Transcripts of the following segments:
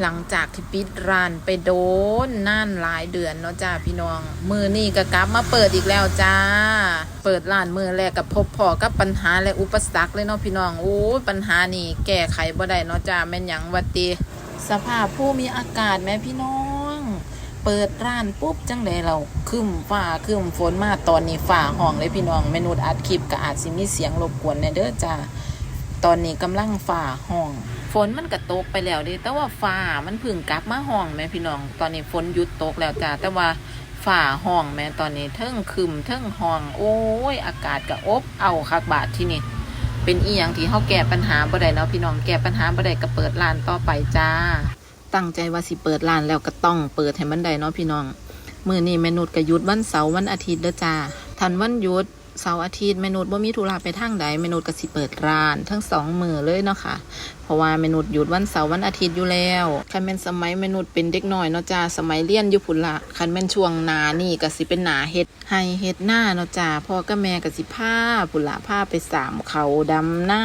หลังจากที่ปิดร้านไปโดนน่านหลายเดือนเนาะจ้าพี่น้อง มือนี่ก็กลับมาเปิดอีกแล้วจ้า เปิดร้านมือแรกกับพบพอกับปัญหาและอุปสรรคเลยเนาะพี่น้องโอ้ปัญหานี่แก้ไขบ่ได้เนาะจ้าแม่นหยังวัติสภาพผู้มีอากาศแม่พี่น้อง เปิดร้านปุ๊บจังไดเราคึมฟ้าคึมฝนมาตอนนี้ฟ้าห้องเลยพี่น้องเมนูอัดคลิปก็อาจสิมีเสียงรบกวนแน่เด้อจ้าตอนนี้กำลังฝ่าห้อง ฝนมันก็ตกไปแล้วดิแต่ว่าฝ่ามันพึ่งกลับมาห้องแม่พี่น้อง ตอนนี้ฝนหยุดตกแล้วจ้าแต่ว่าฝ่าห้องแม่ตอนนี้เทิงคึมเทิงห้อง โอ้ย อากาศก็อบเอาคักบาทที่นี่เป็นอีหยังที่เฮาแก้ปัญหาบ่ได้เนาะพี่น้องแก้ปัญหาบ่ได้ก็เปิดร้านต่อไปจ้า ตั้งใจว่าสิเปิดร้านแล้วก็ต้องเปิดให้มันได้เนาะพี่น้องมื้อนี้แม่นุชก็หยุดวันเสาร์วันอาทิตย์เด้อจ้าทันวันหยุด เสาร์อาทิตย์แม่นุชบ่มีธุระไปทางใดแม่นุชก็สิเปิดร้าน ทั้งสองมือเลยเนาะค่ะ เพราะว่าแม่นุชหยุดวันเสาร์วันอาทิตย์อยู่แล้วคันแม่นสมัยแม่นุชเป็นเด็กน้อยเนาะจ้าสมัยเรียนอยู่พุ่นละคันแม่นช่วงหนานี่ก็สิเป็นหนาเฮ็ดให้เฮ็ดหน้าเนาะจ้าพ่อกับแม่ก็สิพาพุ่นละพาไปสามเขาดำหน้า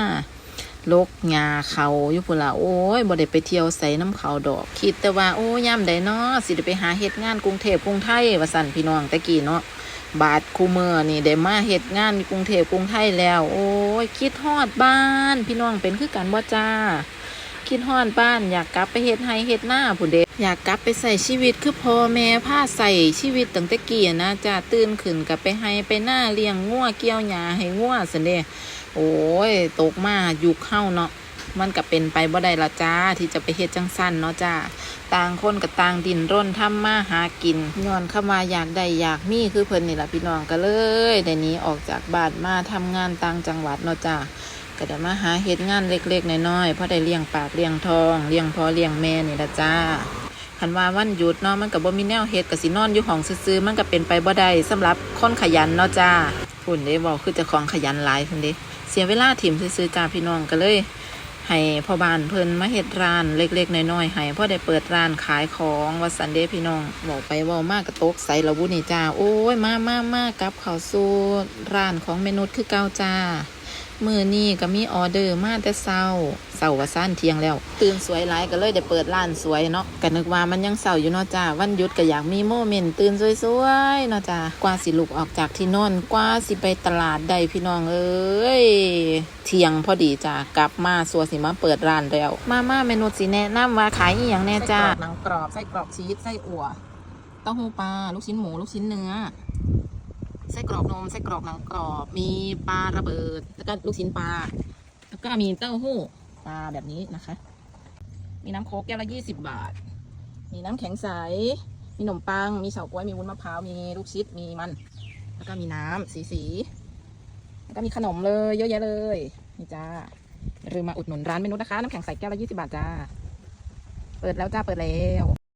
ลกงาเขาอยู่พุ่นละโอ้ยบ่ได้ไปเที่ยวใส่น้ำเขาดอก คิดแต่ว่าโอ้ยามใดเนาะสิได้ไปหาเฮ็ดงานกรุงเทพกรุงไทยว่าสั่นพี่น้องแต่กี้เนาะ บาทคูเมอร์นี่ได้มาเฮ็ดงานกรุงเทพกรุงไทยแล้ว โอ้ยคิดฮอดบ้าน พี่น้องเป็นคือกันบ่จ้า คิดฮอดบ้าน อยากกลับไปเฮ็ดไห้เฮ็ดหน้าพุ่นเด้อยากกลับไปใส่ชีวิตคือพ่อแม่พาใส่ชีวิตตั้งแต่กี้นะจ้าตื่นขึ้นกับไปไห้ไปหน้าเลี้ยงงัวเกี่ยวหญ้าให้งัวซั่นเด้โอ้ยตกมายุคเข้าเนาะมันก็เป็นไปบ่ได้ละจ้าที่จะไปเฮ็ดจังสั้นเนาะจ้า ต่างคนกับต่างดินร่นทำมาหากินย้อนเข้ามาอยากได้อยากมีคือเพิ่นนี่แหละพี่น้องก็เลยได้หนี้ออกจากบ้านมาทำงานต่างจังหวัดเนาะจ้าก็ได้มาหาเฮ็ดงานเล็กๆน้อยๆเพราะได้เลี้ยงปากเลี้ยงทองเลี้ยงพ่อเลี้ยงแม่นี่ละจ้าคันว่าวันหยุดเนาะมันก็บ่มีแนวเฮ็ดก็สินอนอยู่ห้องซื่อๆมันก็เป็นไปบ่ได้สำหรับคนขยันเนาะจ้าพุ่นเด้บอกคือจะของขยันหลายพุ่นเด้เสียเวลาถิ่มซื่อๆจ้าพี่น้องก็เลย ให้พ่อบ้านเพิ่นมาเฮ็ดร้านเล็กๆน้อยๆให้พ่อได้เปิดร้านขายของวัดสันเดพี่น้องบอกไปว่ามากกระตกใส่ละบุนี่จ้าโอ้ยมามามากับข้าวสู่ร้านของเมนุษย์คือเก้าจ้ามือนี่ก็มีออเดอร์มาแต่เศร้า เช้าว่าซ่านเที่ยงแล้ว ตื่นสวยหลายก็เลยได้เปิดร้านสวยเนาะก็นึกว่ามันยังเช้าอยู่เนาะจ้าวันหยุดก็อยากมีโมเมนต์ตื่นสวยๆเนาะจ้ากว่าสิลุกออกจากที่นอนกว่าสิไปตลาดได้พี่น้องเอ้ยเที่ยงพอดีจ้ากลับมาสัวสิมาเปิดร้านแล้วมามาเมนูสิแนะนำว่าขายอีหยังแน่จ้าหนังกรอบไส้กรอกชีสไส้อั่วเต้าหู้ปลาลูกชิ้นหมูลูกชิ้นเนื้อไส้กรอกนมไส้กรอกหนังกรอบ มีปลาระเบิด แล้วก็ลูกชิ้นปลา แล้วก็มีเต้าหู้ ปลาแบบนี้นะคะ มีน้ำโค้กแก้วละยี่สิบบาท มีน้ำแข็งใส มีขนมปัง มีเฉาก๊วย มีวุ้นมะพร้าว มีลูกชิด มีมัน แล้วก็มีน้ำสีสีๆแล้วก็มีขนมเลยเยอะแยะเลย นี่จ้าอย่าลืมมาอุดหนุนร้านเมนูนะคะ น้ำแข็งใสแก้วละยี่สิบาทจ้า เปิดแล้วจ้า เปิดแล้ว